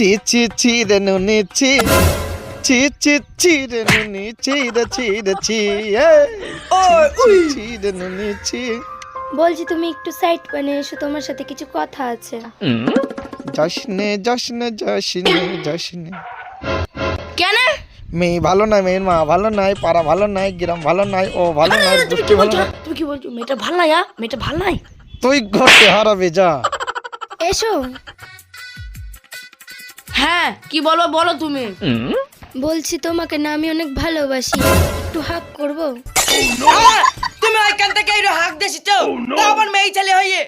চি চি চি রে নুনি চি চি চি চি রে নুনি চি রে চি রে চি, চি রে নুনি চি বলছি তুমি একটু সাইড পানে এসো তোমার সাথে কিছু কথা আছে। জশনে জশনে জশনে জশনে কেন? মেয়ে ভালো নয় মেয়ের মা ভালো নয় পাড়া ভালো নয় গ্রাম ভালো নয় ও ভালো নয় কি ভালো নয়। তুমি কি বলছো? মেয়েটা ভালো নাই হ্যাঁ? মেয়েটা ভালো নাই তুই ঘরতে হারাবে যা। এসো। হ্যাঁ কি বলব বলো তুমি বলছি তোমাকে না আমি অনেক ভালোবাসি একটু হাক করব তুমি ওইখান থেকে এই হাক দিয়েছিস তো আবার মেয়ে ছেলে হয়ে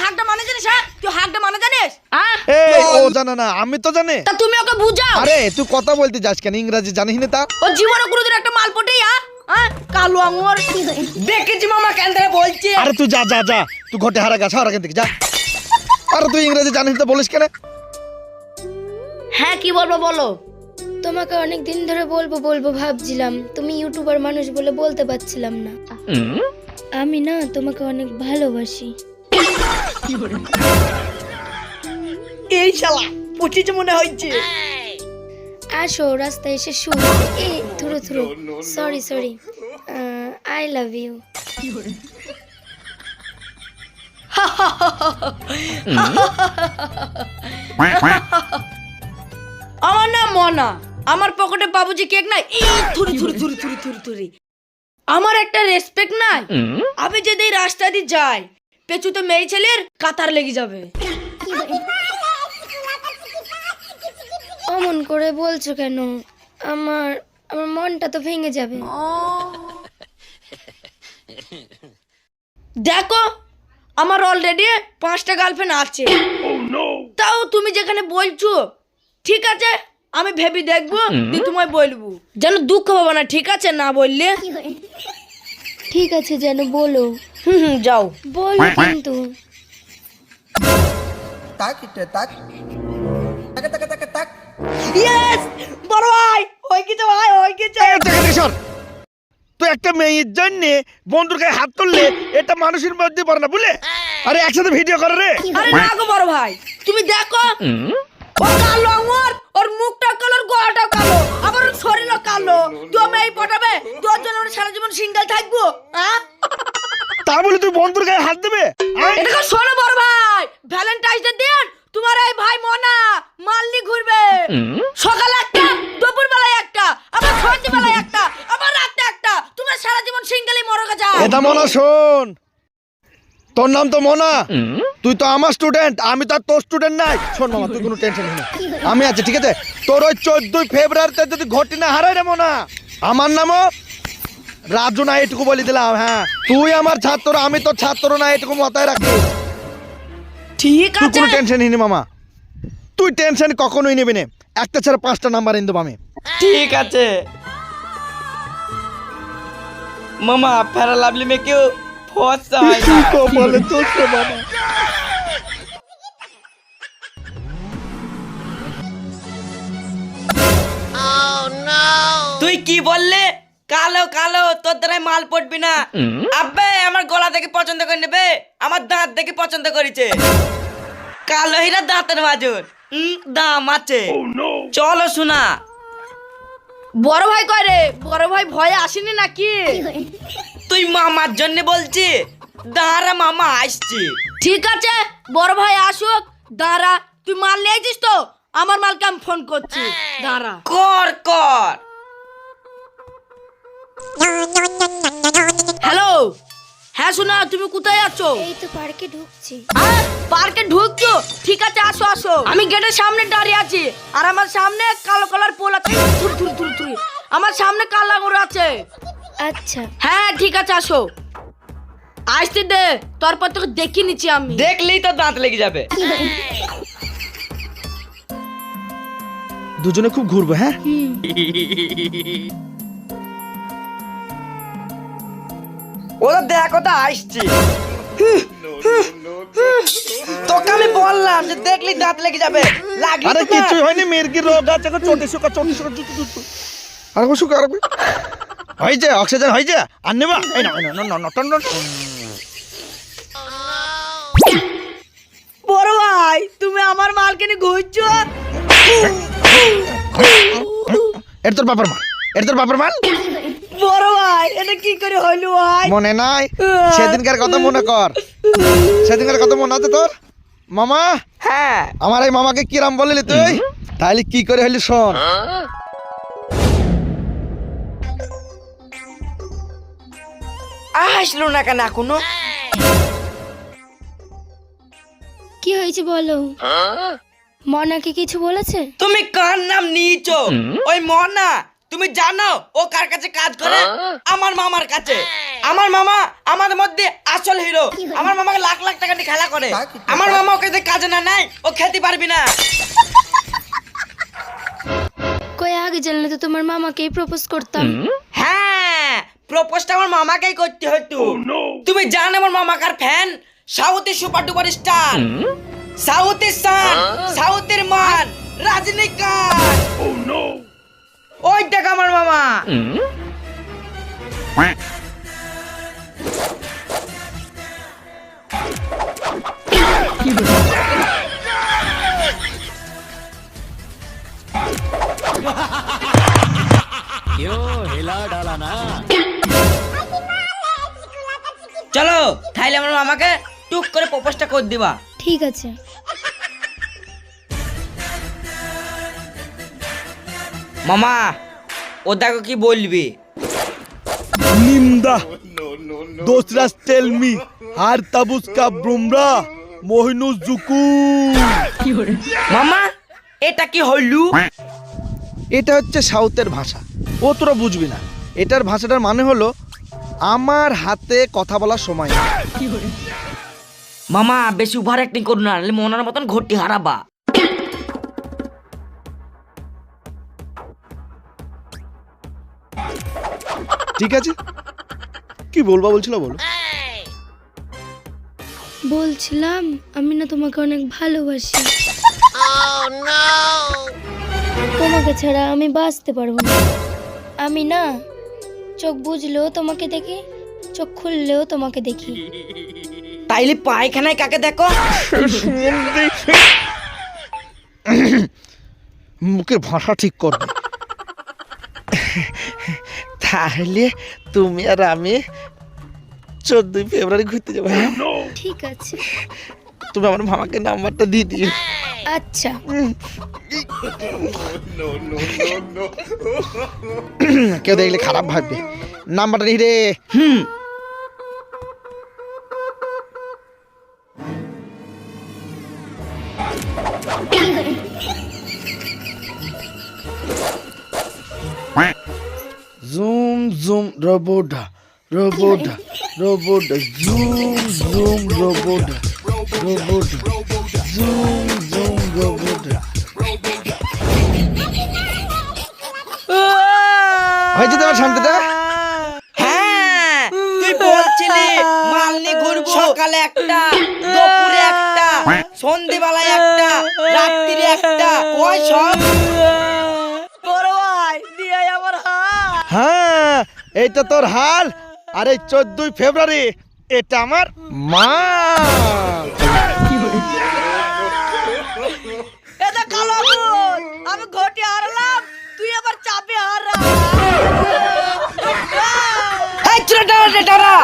হাকটা মানে জানিস হ্যাঁ তুই হাকটা মানে জানিস হ্যাঁ এই ও জানে না আমি তো জানি তা তুমি ওকে বুঝাও আরে তুই কথা বলতে যাস কেন ইংরাজি জানিস না তা ও জীবনে কোনোদিন একটা মাল পটে হ্যাঁ কালো আঙুর দেখেছি মামা কেন ধরে বলছে আরে তুই যা যা যা তুই ঘটে হারা গেছ হারা কেন থেকে যা আরে তুই ইংরেজি জানিস তো বলিস কেন? হ্যাঁ কি বলব বলো। তোমাকে অনেক দিন ধরে বলব বলব ভাবছিলাম। তুমি ইউটিউবার মানুষ বলে বলতে পারছিলাম না। আমি না তোমাকে অনেক ভালোবাসি। এই শালা পচিছে মনে হচ্ছে আসো রাস্তায় এসে শু এ থুরু থুরু sorry sorry I love you আমার নাম মনা। আমার পকেটে বাবুজি কেক নাই। থুরি থুরি থুরি থুরি থুরি থুরি। আমার একটা রেসপেক্ট নাই। আমি যদি রাস্তা দিয়ে যাই পেছুতে মেয়ে ছেলের কাতার লেগে যাবে। অমন করে বলছো কেন? আমার আমার মনটা তো ভেঙে যাবে। দেখো আমার অলরেডি পাঁচটা গার্লফ্রেন্ড আছে। তাও তুমি যেখানে বলছো ঠিক আছে আমি ভেবে দেখব তোমায় বলব। যেন দুঃখ পাবো না ঠিক আছে না বললে? ঠিক আছে যেন বলো। হুম হুম যাও। বলো কিন্তু। kita tak tak tak tak tak yes বড় ভাই হয়ে গেছে ভাই হয়ে গেছে তুই একটা মেয়ের জন্য বন্ধুর গায়ে হাত তুললে এটা মানুষের মধ্যে পড়ে না বুঝলে? আরে একসাথে ভিডিও করে রে। আরে না গো বড় ভাই তুমি দেখো? ও কালো আমার ওর মুখটা কালো ওর গলাটা কালো আবার ওর শরীরও কালো। তুমি এই পটাবে তোর জন্য ওর সারা জীবন সিঙ্গেল থাকব হ্যাঁ তা বলে তুই বন্ধুর গায়ে হাত দেবে। এটাকে শোনো বড় ভাই ভ্যালেন্টাইন্স ডে দিন তোমার এই ভাই মনা মাল্লি ঘুরবে। সকালে একটা দুপুর বেলায় একটা আবার সন্ধ্যে বেলায় একটা আবার রাতে একটা তোমার সারা জীবন সিঙ্গেলই মরে গেছে এটা মনা শোন। তোর নাম তো মনা। তুই তো আমার স্টুডেন্ট আমি তো আর তোর স্টুডেন্ট নাই। শোন মামা তুই কোনো টেনশন না। আমি আছি ঠিক আছে? তোর ওই চোদ্দই ফেব্রুয়ারিতে যদি ঘটি না হারাই রে মনা। আমার নামও রাজু না এটুকু বলে দিলাম হ্যাঁ। তুই আমার ছাত্র আমি তোর ছাত্র না এটুকু মাথায় রাখি ঠিক আছে। কোনো টেনশন নিনি মামা। তুই টেনশন কখনোই নিবি না। একটা ছাড়া পাঁচটা নাম্বার এনে দেবো আমি। ঠিক আছে। মামা ফেরা লাভলি মে কেউ ফসা হয়। না কপালে তোর তো তুই কি বললে? কালো কালো তোর দ্বারাই মাল পড়বি না। আব্বে আমার গলা দেখে পছন্দ করে নেবে। আমার দাঁত দেখে পছন্দ করেছে। কালো হীরা দাঁতের মাজুর। দাম আছে। চলো শোনা বড় ভাই কয় রে? বড় ভাই ভয়ে আসেনি নাকি? তুই মামার জন্য বলছি দাঁড়া মামা আসছি। ঠিক আছে বড় ভাই আসুক দাঁড়া। তুই মাল নিয়েছিস তো? আমার মালকে আমি ফোন করছি। দাঁড়া। কর কর। হ্যালো হ্যাঁ শোনা তুমি কোথায় আছো? এই তো পার্কে ঢুকছি। হ্যাঁ, পার্কে ঢুকছো? ঠিক আছে আসো আসো। আমি গেটের সামনে দাঁড়িয়ে আছি। আর আমার সামনে কালো কালার পোল আছে। থুরি থুরি থুরি থুরি আমার সামনে কালো আঙুর আছে। আচ্ছা। হ্যাঁ ঠিক আছে আসো। আসতে দে তারপর তোকে দেখি নিচ্ছি আমি। দেখলেই তো দাঁত লেগে যাবে। দুজনে খুব ঘুরবো হ্যাঁ? ওরা দেখো তো আসছি তোকে আমি বললাম যে দেখলি দাঁত লেগে যাবে লাগলি আরে? কিছু হয়নি মেয়ের কি রোগ আছে চটি শুকা চটি শুকা আর শুকা। হয়েছে অক্সিজেন হয়েছে আর নেবা এই না না, না, না, না, না, না, না। তুমি আমার মালকে নিয়ে ঘুরছো এটা তোর বাপের মাল এটা তোর বাপের মাল বড় ভাই এটা কি করে হইল ভাই? মনে নাই? সেদিনকার কথা মনে কর। সেদিনকার কথা মনে আছে তোর? মামা? হ্যাঁ। আমার এই মামাকে কিরাম বললি তুই? তাহলে কি করে হলি শোন। আসলো না কেন এখনও? কি হয়েছে বলো? মনাকে কিছু বলেছে? তুমি কার নাম নিয়েছো? ওই মনা। তুমি জানো ও কার কাছে কাজ করে? আমার মামার কাছে। আমার মামা আমার মধ্যে আসল হিরো। আমার মামাকে লাখ লাখ টাকা দিয়ে খেলা করে। আমার মামা ওকে দিয়ে কাজে না নাই ও খেতে পারবি না। কই আগে জানলে তো তোমার মামাকেই প্রপোজ করতাম। হ্যাঁ প্রপোজটা আমার মামাকেই করতে হতো তুমি জানো আমার মামাকার ফ্যান সাউথের সুপার ডুপার স্টার সাউথের সান সাউথের মান রজনীকান্ত ওই দেখ আমার মামা। চলো তাইলে আমার মামাকে টুক করে প্রপোজটা করে দিবা। ঠিক আছে। মামা ও দেখো কি বলবি। নিমদা দোসরা টেল মি আর তাবুস কা ব্রুমরা মোহিনুস জুকু। মামা এটা কি হইলু? এটা হচ্ছে সাউথের ভাষা। ও তোরা বুঝবি না। এটার ভাষাটার মানে হলো আমার হাতে কথা বলার সময়। নেই। মামা বেশি ওভার অ্যাক্টিং করুন না মনার মতন ঘটি হারাবা। ঠিক আছে? কি বলবা বলছিল বলো। বলছিলাম আমি না তোমাকে অনেক ভালোবাসি। তোমাকে ছাড়া আমি বাঁচতে পারব না। আমি না চোখ বুঝলেও তোমাকে দেখি চোখ খুললেও তোমাকে দেখি। তাইলে পায়খানায় কাকে দেখো? মুখের ভাষা ঠিক করবে তাহলে তুমি আর আমি চোদ্দই ফেব্রুয়ারি ঘুরতে যাব হ্যাঁ? ঠিক আছে। তুমি আমার মামাকে নাম্বারটা দিয়ে দিও। আচ্ছা। কেউ দেখলে খারাপ ভাববে। নাম্বারটা নিয়ে রে। হুম। জুম জুম রোবোডা রোবোডা রোবোডা জুম জুম রোবোডা রোবোডা জুম জুম রোবোডা হয়েছে তোমার শান্তিটা? হ্যাঁ তুই বলছিলি মাল নিয়ে ঘুরবো সকালে একটা দুপুরে একটা সন্ধেবেলায় একটা রাত্রিরে একটা। ওই সব বড় ভাই দিয়ে আমার হাত হ্যাঁ এইটা তোর হাল। আর এই চোদ্দই ফেব্রুয়ারি এটা আমার মা। এটা কালো আমি ঘটি হারলাম তুই আবার চাপে হারা এই ছোট টাকা